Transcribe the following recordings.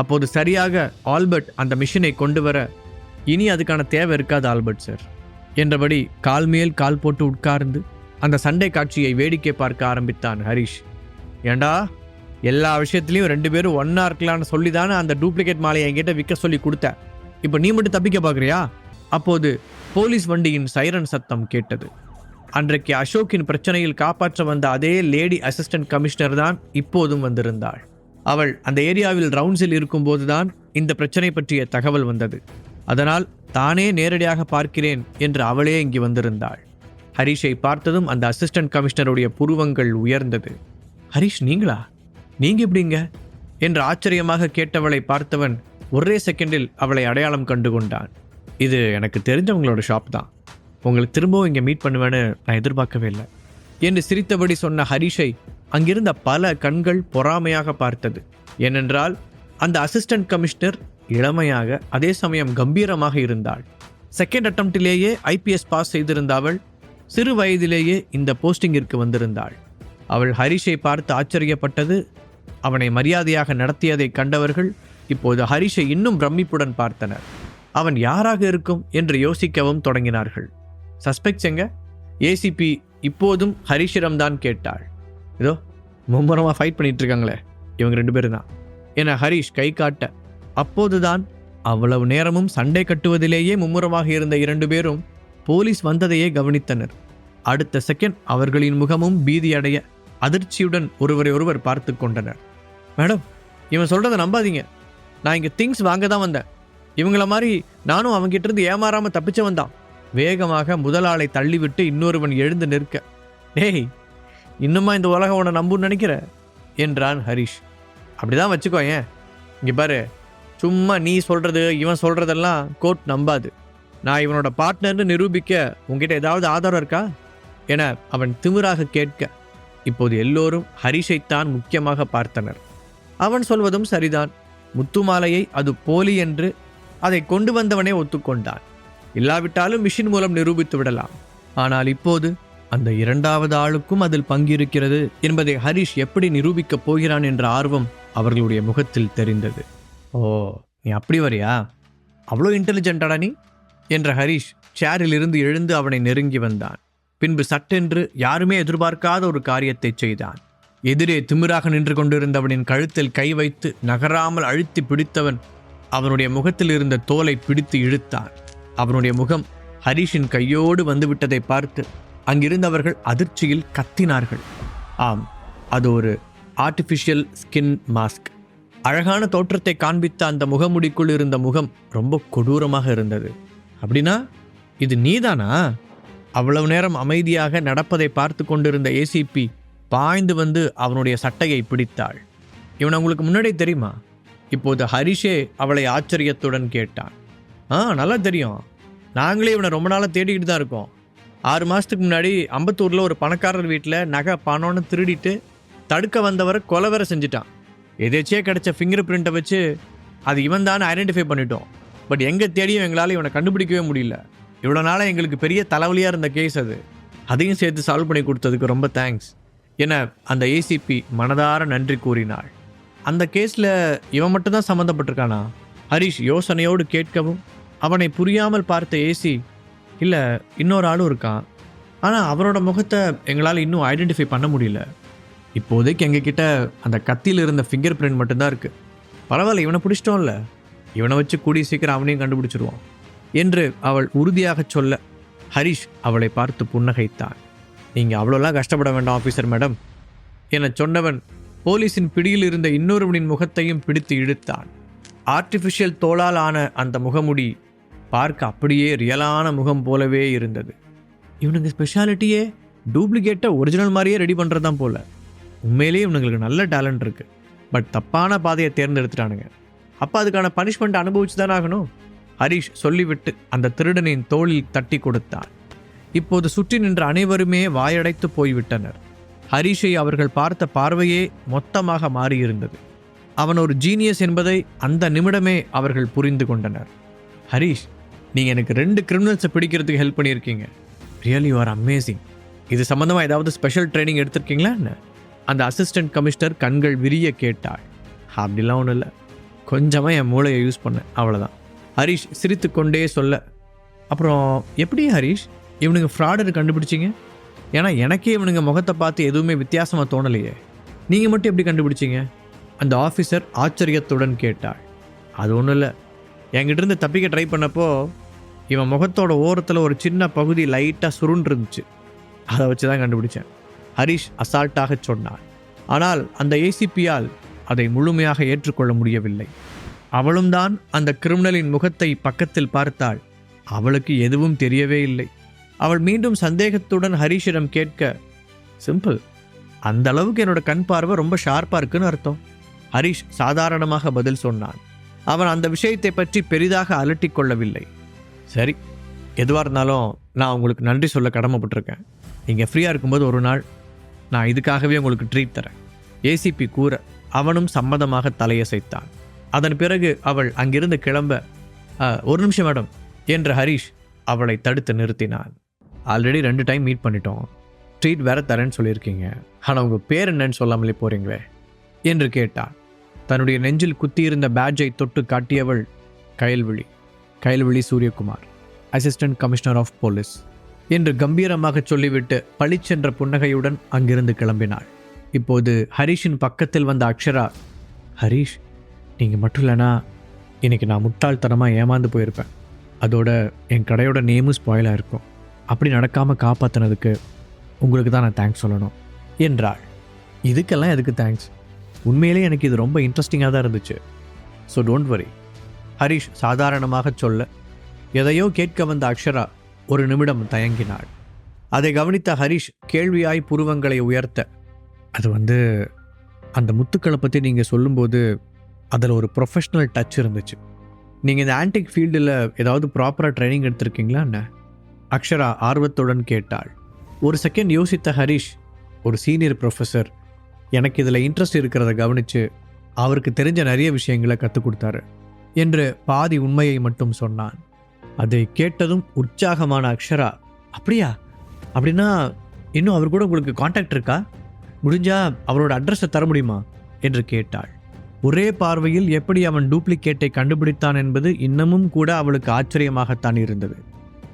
அப்போது சரியாக ஆல்பர்ட் அந்த மிஷினை கொண்டு வர இனி அதுக்கான தேவை இருக்காது ஆல்பர்ட் சார் என்றபடி கால் மேல் கால் போட்டு உட்கார்ந்து அந்த சண்டை காட்சியை வேடிக்கை பார்க்க ஆரம்பித்தான் ஹரிஷ். ஏண்டா எல்லா விஷயத்துலையும் ரெண்டு பேரும் ஒன்றா இருக்கலாம்னு சொல்லி தானே அந்த டூப்ளிகேட் மாலையை என்கிட்ட விற்க சொல்லி கொடுத்த. இப்போ நீ மட்டும் தப்பிக்க பார்க்குறியா? அப்போது போலீஸ் வண்டியின் சைரன் சத்தம் கேட்டது. அன்றைக்கு அசோக்கின் பிரச்சனையில் காப்பாற்ற வந்த அதே லேடி அசிஸ்டன்ட் கமிஷனர் தான் இப்போதும் வந்திருந்தாள். அவள் அந்த ஏரியாவில் ரவுண்ட்ஸில் இருக்கும்போதுதான் இந்த பிரச்சனை பற்றிய தகவல் வந்தது. அதனால் தானே நேரடியாக பார்க்கிறேன் என்று அவளே இங்கு வந்திருந்தாள். ஹரிஷை பார்த்ததும் அந்த அசிஸ்டன்ட் கமிஷனருடைய புருவங்கள் உயர்ந்தது. ஹரிஷ் நீங்களா? நீங்க எப்படிங்க? என்று ஆச்சரியமாக கேட்டவளை பார்த்தவன் ஒரே செகண்டில் அவளை அடையாளம் கண்டு கொண்டான். இது எனக்கு தெரிஞ்சவங்களோட ஷாப் தான். உங்களுக்கு திரும்பவும் இங்கே மீட் பண்ணுவேன்னு நான் எதிர்பார்க்கவே இல்லை என்று சிரித்தபடி சொன்ன ஹரிஷை அங்கிருந்த பல கண்கள் பொறாமையாக பார்த்தது. ஏனென்றால் அந்த அசிஸ்டன்ட் கமிஷனர் இளமையாக அதே சமயம் கம்பீரமாக இருந்தாள். செகண்ட் அட்டம்ப்டிலேயே ஐபிஎஸ் பாஸ் செய்திருந்த அவள் சிறு வயதிலேயே இந்த போஸ்டிங்கிற்கு வந்திருந்தாள். அவள் ஹரிஷை பார்த்து ஆச்சரியப்பட்டது. அவனை மரியாதையாக நடத்தியதை கண்டவர்கள் இப்போது ஹரிஷை இன்னும் பிரமிப்புடன் பார்த்தனர். அவன் யாராக இருக்கும் என்று யோசிக்கவும் தொடங்கினார்கள். சஸ்பெக்ட்ஸ் எங்க? ஏசிபி இப்போதும் ஹரிஷிடம்தான் கேட்டாள். இதோ மும்முரமாக ஃபைட் பண்ணிட்டு இருக்காங்களே இவங்க ரெண்டு பேரும் தான் என ஹரிஷ் கை காட்ட அப்போதுதான் அவ்வளவு நேரமும் சண்டை கட்டுவதிலேயே மும்முரமாக இருந்த இரண்டு பேரும் போலீஸ் வந்ததையே கவனித்தனர். அடுத்த செகண்ட் அவர்களின் முகமும் பீதியடைய அதிர்ச்சியுடன் ஒருவரை ஒருவர் பார்த்து கொண்டனர். மேடம் இவன் சொல்கிறத நம்பாதீங்க. நான் இங்கே திங்ஸ் வாங்க தான் வந்தேன். இவங்கள மாதிரி நானும் அவங்கிட்ட இருந்து ஏமாறாமல் தப்பிச்சவன் வந்தான் வேகமாக முதலாளை தள்ளிவிட்டு இன்னொருவன் எழுந்து நிற்க டேய் இன்னுமா இந்த உலகம் உன்னை நம்புன்னு நினைக்கிற? என்றான் ஹரிஷ். அப்படிதான் வச்சுக்கோ ஏன்? இங்கே பாரு சும்மா நீ சொல்கிறது இவன் சொல்கிறதெல்லாம் கோர்ட் நம்பாது. நான் இவனோட பார்ட்னர்னு நிரூபிக்க உங்ககிட்ட ஏதாவது ஆதாரம் இருக்கா? என அவன் திமிராக கேட்க இப்போது எல்லோரும் ஹரிஷைத்தான் முக்கியமாக பார்த்தனர். அவன் சொல்வதும் சரிதான். முத்துமாலையை அது போலி என்று அதை கொண்டு வந்தவனே ஒத்துக்கொண்டான். இல்லாவிட்டாலும் மிஷின் மூலம் நிரூபித்து விடலாம். ஆனால் இப்போது அந்த இரண்டாவது ஆளுக்கும் அதில் பங்கிருக்கிறது என்பதை ஹரிஷ் எப்படி நிரூபிக்கப் போகிறான் என்ற ஆர்வம் அவர்களுடைய முகத்தில் தெரிந்தது. ஓ நீ அப்படி வரியா? அவ்வளோ இன்டெலிஜென்டாடா நீ? என்ற ஹரிஷ் சேரில் இருந்து எழுந்து அவனை நெருங்கி வந்தான். பின்பு சட்டென்று யாருமே எதிர்பார்க்காத ஒரு காரியத்தை செய்தான். எதிரே திமிராக நின்று கொண்டிருந்தவனின் கழுத்தில் கை வைத்து நகராமல் அழுத்தி பிடித்தவன் அவனுடைய முகத்தில் இருந்த தோலை பிடித்து இழுத்தான். அவனுடைய முகம் ஹரிஷின் கையோடு வந்துவிட்டதை பார்த்து அங்கிருந்தவர்கள் அதிர்ச்சியில் கத்தினார்கள். ஆம் அது ஒரு ஆர்டிஃபிஷியல் ஸ்கின் மாஸ்க் அழகான தோற்றத்தை காண்பித்த அந்த முகமுடிக்குள் இருந்த முகம் ரொம்ப கொடூரமாக இருந்தது. அப்படின்னா இது நீதானா? அவ்வளவு நேரம் அமைதியாக நடப்பதை பார்த்து கொண்டிருந்த ஏசிபி பாய்ந்து வந்து அவனுடைய சட்டையை பிடித்தாள். இவன் உங்களுக்கு முன்னாடியே தெரியுமா? இப்போது ஹரிஷே அவளை ஆச்சரியத்துடன் கேட்டான். ஆ நல்லா தெரியும். நாங்களே இவனை ரொம்ப நாளாக தேடிக்கிட்டு தான் இருக்கோம். ஆறு மாதத்துக்கு முன்னாடி அம்பத்தூரில் ஒரு பணக்காரர் வீட்டில் நகை பணம்னு திருடிட்டு தடுக்க வந்தவரை கொலை வேற செஞ்சுட்டான். எதேச்சியே கிடைச்ச ஃபிங்கர் பிரிண்ட்டை வச்சு அது இவன் தான் ஐடென்டிஃபை பண்ணிட்டோம். பட் எங்கே தேடியும் எங்களால் இவனை கண்டுபிடிக்கவே முடியல. இவ்வளோ நாளாக எங்களுக்கு பெரிய தலைவலியாக இருந்த கேஸ் அது. அதையும் சேர்த்து சால்வ் பண்ணி கொடுத்ததுக்கு ரொம்ப தேங்க்ஸ் என அந்த ஏசிபி மனதார நன்றி கூறினாள். அந்த கேஸில் இவன் மட்டும்தான் சம்மந்தப்பட்டிருக்கானா ஹரிஷ் யோசனையோடு கேட்கவும் அவனை புரியாமல் பார்த்த ஏசி இல்லை இன்னொரு ஆளும் இருக்கான் ஆனால் அவரோட முகத்தை எங்களால் இன்னும் ஐடென்டிஃபை பண்ண முடியல. இப்போதைக்கு எங்ககிட்ட அந்த கத்தியில் இருந்த ஃபிங்கர் பிரிண்ட் மட்டும்தான் இருக்குது பரவாயில்ல இவனை பிடிச்சிட்டோம்ல. இவனை வச்சு கூடிய சீக்கிரம் அவனையும் கண்டுபிடிச்சிருவான் என்று அவள் உறுதியாகச் சொல்ல ஹரிஷ் அவளை பார்த்து புன்னகைத்தான். நீங்கள் அவ்வளோலாம் கஷ்டப்பட வேண்டாம் ஆஃபீஸர் மேடம். என சொன்னவன் போலீஸின் பிடியில் இருந்த இன்னொருவனின் முகத்தையும் பிடித்து இழுத்தான். ஆர்டிஃபிஷியல் தோளால் ஆன அந்த முகமுடி பார்க்க அப்படியே ரியலான முகம் போலவே இருந்தது. இவனுங்க ஸ்பெஷாலிட்டியே டூப்ளிகேட்டை ஒரிஜினல் மாதிரியே ரெடி பண்ணுறது தான் போல. உண்மையிலேயே இவனுங்களுக்கு நல்ல டேலண்ட் இருக்குது பட் தப்பான பாதையை தேர்ந்தெடுத்துட்டானுங்க. அப்போ அதுக்கான பனிஷ்மெண்ட் அனுபவிச்சு தானே ஆகணும்? ஹரிஷ் சொல்லிவிட்டு அந்த திருடனின் தோளில் தட்டி கொடுத்தான் இப்போது சுற்றி நின்ற அனைவருமே வாயடைத்து போய்விட்டனர். ஹரிஷை அவர்கள் பார்த்த பார்வையே மொத்தமாக மாறியிருந்தது. அவன் ஒரு ஜீனியஸ் என்பதை அந்த நிமிடமே அவர்கள் புரிந்து கொண்டனர். ஹரிஷ் நீங்கள் எனக்கு ரெண்டு கிரிமினல்ஸை பிடிக்கிறதுக்கு ஹெல்ப் பண்ணியிருக்கீங்க. ரியலி யூ ஆர் அமேசிங் இது சம்மந்தமாக ஏதாவது ஸ்பெஷல் ட்ரைனிங் எடுத்திருக்கீங்களா என்ன? அந்த அசிஸ்டன்ட் கமிஷனர் கண்கள் விரிய கேட்டாள். அப்படிலாம் ஒன்றும் இல்லை. கொஞ்சமாக என் மூளையை யூஸ் பண்ணேன். அவ்வளோதான் ஹரிஷ் சிரித்துக்கொண்டே சொல்ல அப்புறம் எப்படி ஹரிஷ்? இவனுங்க ஃப்ராடர் கண்டுபிடிச்சிங்க? ஏன்னா எனக்கே இவனுங்க முகத்தை பார்த்து எதுவுமே வித்தியாசமாக தோணலையே. நீங்கள் மட்டும் எப்படி கண்டுபிடிச்சிங்க? அந்த ஆஃபீஸர் ஆச்சரியத்துடன் கேட்டாள். அது ஒன்றும் இல்லை. என்கிட்ட இருந்து தப்பிக்க ட்ரை பண்ணப்போ இவன் முகத்தோட ஓரத்தில் ஒரு சின்ன பகுதி லைட்டாக சுருண்டிருந்துச்சு. அதை வச்சு தான் கண்டுபிடிச்சேன். ஹரிஷ் அசால்ட்டாக சொன்னான் ஆனால் அந்த ஏசிபியால் அதை முழுமையாக ஏற்றுக்கொள்ள முடியவில்லை. அவளும் தான் அந்த கிரிமினலின் முகத்தை பக்கத்தில் பார்த்தாள். அவளுக்கு எதுவும் தெரியவே இல்லை. அவள் மீண்டும் சந்தேகத்துடன் ஹரிஷிடம் கேட்க சிம்பிள் அந்த அளவுக்கு என்னோட கண் பார்வை ரொம்ப ஷார்ப்பாக இருக்குன்னு அர்த்தம். ஹரிஷ் சாதாரணமாக பதில் சொன்னான். அவன் அந்த விஷயத்தை பற்றி பெரிதாக அலட்டி கொள்ளவில்லை. சரி எதுவாக இருந்தாலும் நான் உங்களுக்கு நன்றி சொல்ல கடமைப்பட்டிருக்கேன். நீங்கள் ஃப்ரீயாக இருக்கும்போது ஒரு நாள் நான் இதுக்காகவே உங்களுக்கு ட்ரீட் தரேன். ஏசிபி கூற அவனும் சம்மதமாக தலையசைத்தான். அதன் பிறகு அவள் அங்கிருந்து கிளம்ப ஒரு நிமிஷம் மேடம் என்று ஹரிஷ் அவளை தடுத்து நிறுத்தினான். ஆல்ரெடி ரெண்டு டைம் மீட் பண்ணிட்டோம். ட்ரீட் வேற தரேன்னு சொல்லியிருக்கீங்க. ஆனால் உங்கள் பேர் என்னன்னு சொல்லாமலே போகிறீங்களே என்று கேட்டான். தன்னுடைய நெஞ்சில் குத்தியிருந்த பேட்ஜை தொட்டு காட்டியவள் Kayalvizhi Kayalvizhi Suryakumar assistant commissioner of police என்று கம்பீரமாக சொல்லிவிட்டு பளிச்சென்ற புன்னகையுடன் அங்கிருந்து கிளம்பினாள். இப்போது ஹரிஷின் பக்கத்தில் வந்த அக்ஷரா ஹரிஷ் நீங்கள் மட்டும் இல்லைனா இன்றைக்கி நான் முட்டாள்தனமாக ஏமாந்து போயிருப்பேன். அதோட என் கடையோட நேமும் ஸ்பாயிலாக இருக்கும் அப்படி நடக்காமல் காப்பாற்றினதுக்கு உங்களுக்கு தான் நான் தேங்க்ஸ் சொல்லணும் என்றாள். இதுக்கெல்லாம் எதுக்கு தேங்க்ஸ் உண்மையிலே எனக்கு இது ரொம்ப இன்ட்ரெஸ்டிங்காக தான் இருந்துச்சு. ஸோ டோன்ட் வரி ஹரிஷ் சாதாரணமாக சொல்ல எதையோ கேட்க வந்த அக்ஷரா ஒரு நிமிடம் தயங்கினாள். அதை கவனித்த ஹரிஷ் கேள்வியாய் புருவங்களை உயர்த்த அது வந்து அந்த முத்துக்களை பற்றி நீங்கள் சொல்லும்போது அதில் ஒரு ப்ரொஃபஷ்னல் டச் இருந்துச்சு. நீங்கள் இந்த ஆன்டிக் ஃபீல்டில் ஏதாவது ப்ராப்பராக ட்ரைனிங் எடுத்திருக்கீங்களா என்ன? அக்ஷரா ஆர்வத்துடன் கேட்டாள். ஒரு செகண்ட் யோசித்த ஹரிஷ் ஒரு சீனியர் ப்ரொஃபஸர் எனக்கு இதில் இன்ட்ரெஸ்ட் இருக்கிறத கவனித்து அவருக்கு தெரிஞ்ச நிறைய விஷயங்களை கற்றுக் கொடுத்தாரு என்று பாதி உண்மையை மட்டும் சொன்னான். அதை கேட்டதும் உற்சாகமான அக்ஷரா அப்படியா? அப்படின்னா இன்னும் அவர் கூட உங்களுக்கு காண்டாக்ட் இருக்கா? முடிஞ்சா அவரோட அட்ரஸை தர முடியுமா? என்று கேட்டாள். ஒரே பார்வையில் எப்படி அவன் டூப்ளிகேட்டை கண்டுபிடித்தான் என்பது இன்னமும் கூட அவளுக்கு ஆச்சரியமாகத்தான் இருந்தது.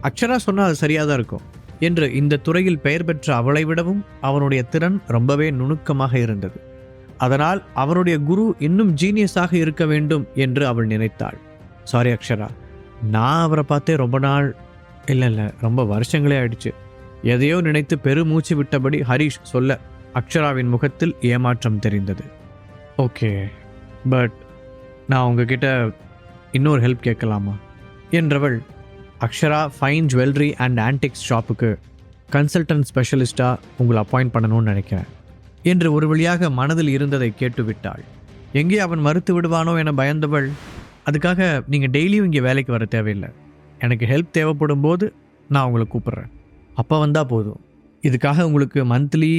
அக்ஷரா சொன்னால் அது சரியாக தான் இருக்கும். என்று இந்த துறையில் பெயர் பெற்ற அவளை விடவும் அவனுடைய திறன் ரொம்பவே நுணுக்கமாக இருந்தது. அதனால் அவனுடைய குரு இன்னும் ஜீனியஸாக இருக்க வேண்டும் என்று அவள் நினைத்தாள். சாரி அக்ஷரா. நான் அவரை பார்த்தே ரொம்ப நாள் இல்லை இல்லை ரொம்ப வருஷங்களே ஆயிடுச்சு. எதையோ நினைத்து பெருமூச்சு விட்டபடி ஹரிஷ் சொல்ல அக்ஷராவின் முகத்தில் ஏமாற்றம் தெரிந்தது. ஓகே பட் நான் உங்ககிட்ட இன்னொரு ஹெல்ப் கேட்கலாமா? என்றவள் Akshara fine jewellery and antiques ஷாப்புக்கு கன்சல்டன்ட் ஸ்பெஷலிஸ்ட்டாக உங்களை அப்பாயிண்ட் பண்ணணும்னு நினைக்கிறேன். என்று ஒரு வழியாக மனதில் இருந்ததை கேட்டுவிட்டாள். எங்கே அவன் மறுத்து விடுவானோ என பயந்தவள் அதுக்காக நீங்கள் டெய்லியும் இங்கே வேலைக்கு வர தேவையில்லை. எனக்கு ஹெல்ப் தேவைப்படும் போது நான் உங்களை கூப்பிட்றேன். அப்போ வந்தால் போதும். இதுக்காக உங்களுக்கு மந்த்லி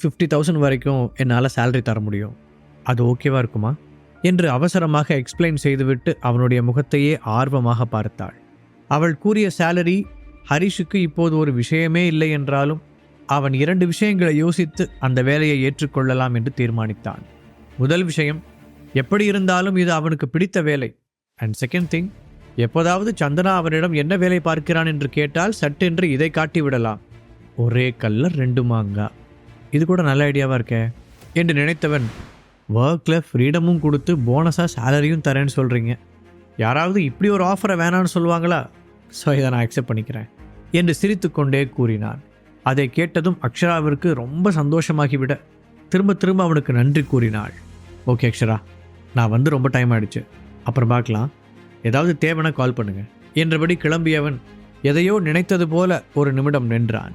ஃபிஃப்டி தௌசண்ட் வரைக்கும் என்னால் சேலரி தர முடியும். அது ஓகேவா இருக்குமா? என்று அவசரமாக எக்ஸ்பிளைன் செய்துவிட்டு அவனுடைய முகத்தையே ஆர்வமாக பார்த்தாள். அவள் கூறிய சேலரி ஹரிஷுக்கு இப்போது ஒரு விஷயமே இல்லை என்றாலும் அவன் இரண்டு விஷயங்களை யோசித்து அந்த வேலையை ஏற்றுக்கொள்ளலாம் என்று தீர்மானித்தான். முதல் விஷயம் எப்படி இருந்தாலும் இது அவனுக்கு பிடித்த வேலை. அண்ட் செகண்ட் திங் எப்போதாவது சந்தனா அவனிடம் என்ன வேலை பார்க்கிறான் என்று கேட்டால் சட்டென்று இதை காட்டி விடலாம். ஒரே கல்ல ரெண்டு மாங்கா. இது கூட நல்ல ஐடியாவாக இருக்கே. என்று நினைத்தவன் ஒர்க்கில் ஃப்ரீடமும் கொடுத்து போனஸாக சேலரியும் தரேன்னு சொல்கிறீங்க யாராவது இப்படி ஒரு ஆஃபரை வேணான்னு சொல்லுவாங்களா? ஸோ இதை நான் அக்செப்ட் பண்ணிக்கிறேன் என்று சிரித்துக்கொண்டே கூறினான். அதை கேட்டதும் அக்ஷராவிற்கு ரொம்ப சந்தோஷமாகிவிட திரும்ப திரும்ப அவனுக்கு நன்றி கூறினாள். ஓகே அக்ஷரா நான் வந்து ரொம்ப டைம் ஆயிடுச்சு. அப்புறம் பார்க்கலாம். ஏதாவது தேவைன்னா கால் பண்ணுங்க என்றபடி கிளம்பியவன் எதையோ நினைத்தது போல ஒரு நிமிடம் நின்றான்.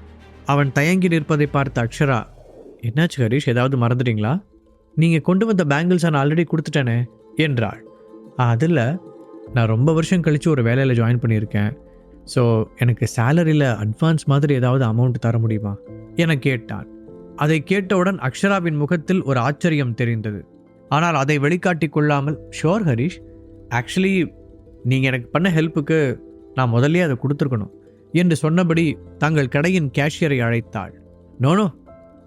அவன் தயங்கி நிற்பதை பார்த்த அக்ஷரா என்னாச்சு ஹரிஷ் ஏதாவது மறந்துட்டீங்களா? நீங்கள் கொண்டு வந்த பேங்கிள்ஸ் நான் ஆல்ரெடி கொடுத்துட்டேனே என்றாள். அதில் நான் ரொம்ப வருஷம் கழித்து ஒரு வேலையில் ஜாயின் பண்ணியிருக்கேன். ஸோ எனக்கு சேலரியில் அட்வான்ஸ் மாதிரி ஏதாவது அமௌண்ட் தர முடியுமா? என கேட்டான் அதை கேட்டவுடன் அக்ஷராவின் முகத்தில் ஒரு ஆச்சரியம் தெரிந்தது. ஆனால் அதை வெளிக்காட்டி கொள்ளாமல் ஷோர் ஹரிஷ் ஆக்சுவலி நீங்கள் எனக்கு பண்ண ஹெல்ப்புக்கு நான் முதல்லயே அதை கொடுத்துருக்கணும். என்று சொன்னபடி தங்கள் கடையின் கேஷியரை அழைத்தாள். நோனோ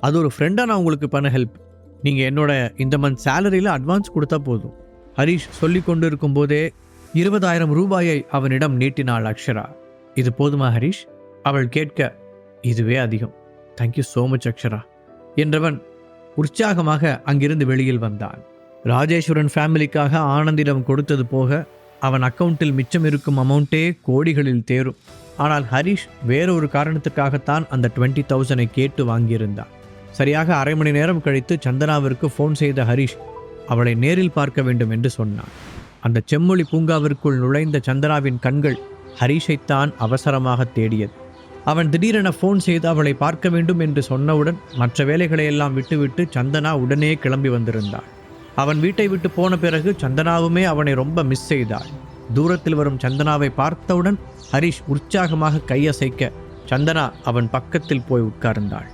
அது ஒரு ஃப்ரெண்டாக நான் உங்களுக்கு பண்ண ஹெல்ப் நீங்கள் என்னோட இந்த மந்த் சேலரியில் அட்வான்ஸ் கொடுத்தா போதும். ஹரிஷ் சொல்லிக் கொண்டு இருக்கும்போதே இருபதாயிரம் ரூபாயை அவனிடம் நீட்டினாள் அக்ஷரா. இது போதுமா ஹரிஷ்? அவள் கேட்க இதுவே அதிகம். Thank you so much Akshara. என்றவன் உற்சாகமாக அங்கிருந்து வெளியில் வந்தான். ராஜேஸ்வரன் ஃபேமிலிக்காக ஆனந்திடம் கொடுத்தது போக அவன் அக்கவுண்டில் மிச்சம் இருக்கும் அமௌண்ட்டே கோடிகளில் தேரும். ஆனால் ஹரிஷ் வேறொரு காரணத்துக்காகத்தான் அந்த டுவெண்ட்டி தௌசண்டை கேட்டு வாங்கியிருந்தான். சரியாக அரை மணி நேரம் கழித்து சந்தனாவிற்கு ஃபோன் செய்த ஹரிஷ் அவளை நேரில் பார்க்க வேண்டும் என்று சொன்னான். அந்த செம்மொழி பூங்காவிற்குள் நுழைந்த சந்தனாவின் கண்கள் ஹரிஷைத்தான் அவசரமாக தேடியது. அவன் திடீரென ஃபோன் செய்து அவளை பார்க்க வேண்டும் என்று சொன்னவுடன் மற்ற வேலைகளை எல்லாம் விட்டுவிட்டு சந்தனா உடனே கிளம்பி வந்திருந்தாள் அவன் வீட்டை விட்டு போன பிறகு சந்தனாவுமே அவனை ரொம்ப மிஸ் செய்தாள். தூரத்தில் வரும் சந்தனாவை பார்த்தவுடன் ஹரிஷ் உற்சாகமாக கையசைக்க சந்தனா அவன் பக்கத்தில் போய் உட்கார்ந்தாள்.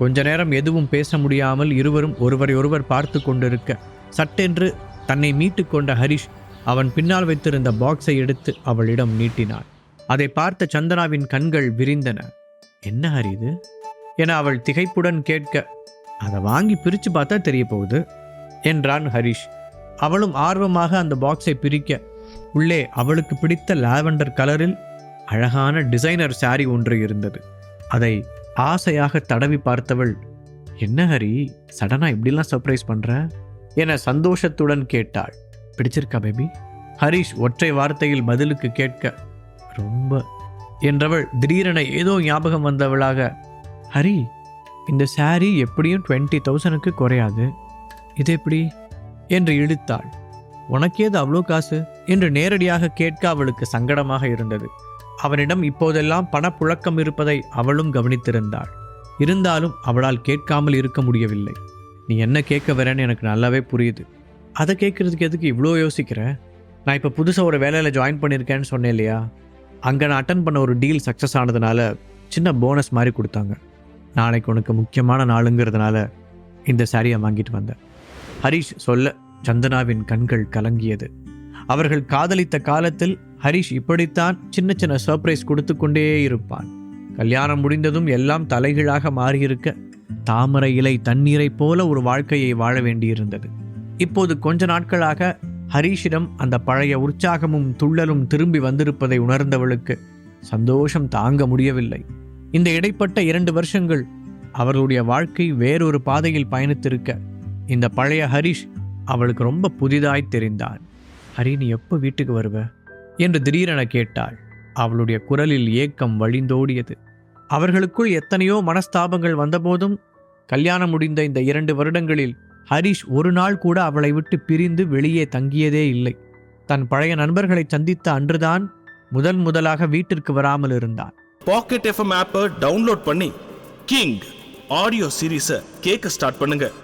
கொஞ்ச நேரம் எதுவும் பேச முடியாமல் இருவரும் ஒருவரையொருவர் பார்த்து கொண்டிருக்க சட்டென்று தன்னை மீட்டு கொண்ட ஹரிஷ் அவன் பின்னால் வைத்திருந்த பாக்ஸை எடுத்து அவளிடம் நீட்டினாள். அதை பார்த்த சந்தனாவின் கண்கள் விரிந்தன. என்ன ஹரி இது? என அவள் திகைப்புடன் கேட்க அதை வாங்கி பிரித்து பார்த்தா தெரிய போகுது என்றான் ஹரிஷ். அவளும் ஆர்வமாக அந்த பாக்ஸை பிரிக்க உள்ளே அவளுக்கு பிடித்த லாவெண்டர் கலரில் அழகான டிசைனர் சாரி ஒன்று இருந்தது. அதை ஆசையாக தடவி பார்த்தவள் என்ன ஹரி சடனா இப்படிலாம் சர்ப்ரைஸ் பண்ணுற என சந்தோஷத்துடன் கேட்டாள். பிடிச்சிருக்கா பேபி ஹரிஷ் ஒற்றை வார்த்தையில் பதிலுக்கு கேட்க ரொம்ப. என்றவள் திடீரென ஏதோ ஞாபகம் வந்தவளாக ஹரி இந்த சாரீ எப்படியும் டுவெண்ட்டி தௌசணுக்கு குறையாது. இது எப்படி? என்று இழுத்தாள். உனக்கேது அவ்வளோ காசு? என்று நேரடியாக கேட்க அவளுக்கு சங்கடமாக இருந்தது. அவனிடம் இப்போதெல்லாம் பணப்புழக்கம் இருப்பதை அவளும் கவனித்திருந்தாள். இருந்தாலும் அவளால் கேட்காமல் இருக்க முடியவில்லை. நீ என்ன கேட்க வரேன்னு எனக்கு நல்லாவே புரியுது. அதை கேட்குறதுக்கு எதுக்கு இவ்வளோ யோசிக்கிற? நான் இப்போ புதுசாக ஒரு வேலையில் ஜாயின் பண்ணியிருக்கேன்னு சொன்னேன் இல்லையா? அங்கே நான் அட்டன் பண்ண ஒரு டீல் சக்ஸஸ் ஆனதுனால சின்ன போனஸ் மாதிரி கொடுத்தாங்க. நாளைக்கு உனக்கு முக்கியமான நாளுங்கிறதுனால இந்த சாரியை வாங்கிட்டு வந்தேன். ஹரிஷ் சொல்ல சந்தனாவின் கண்கள் கலங்கியது. அவர்கள் காதலித்த காலத்தில் ஹரிஷ் இப்படித்தான் சின்ன சின்ன சர்ப்ரைஸ் கொடுத்து கொண்டே இருப்பான். கல்யாணம் முடிந்ததும் எல்லாம் தலைகீழாக மாறியிருக்க தாமரை இலை தண்ணீரைப் போல ஒரு வாழ்க்கையை வாழ வேண்டியிருந்தது. இப்போது கொஞ்ச நாட்களாக ஹரிஷிடம் அந்த பழைய உற்சாகமும் துள்ளலும் திரும்பி வந்திருப்பதை உணர்ந்தவளுக்கு சந்தோஷம் தாங்க முடியவில்லை. இந்த இடைப்பட்ட இரண்டு வருஷங்கள் அவர்களுடைய வாழ்க்கை வேறொரு பாதையில் பயணித்திருக்க இந்த பழைய ஹரிஷ் அவளுக்கு ரொம்ப புதிதாய் தெரிந்தான். ஹரி நீ எப்போ வீட்டுக்கு வருவ? என்று திடீரென கேட்டாள். அவளுடைய குரலில் ஏக்கம் வழிந்தோடியது. அவர்களுக்குள் எத்தனையோ மனஸ்தாபங்கள் வந்தபோதும் கல்யாணம் முடிந்த இந்த இரண்டு வருடங்களில் ஹரிஷ் ஒரு நாள் கூட அவளை விட்டு பிரிந்து வெளியே தங்கியதே இல்லை. தன் பழைய நண்பர்களை சந்தித்த அன்றுதான் முதன் முதலாக வீட்டிற்கு வராமல் இருந்தான் பாக்கெட் எஃப்எம் ஆப்பை டவுன்லோட் பண்ணி கிங் ஆடியோ சீரீஸை கேட்க ஸ்டார்ட் பண்ணுங்கள்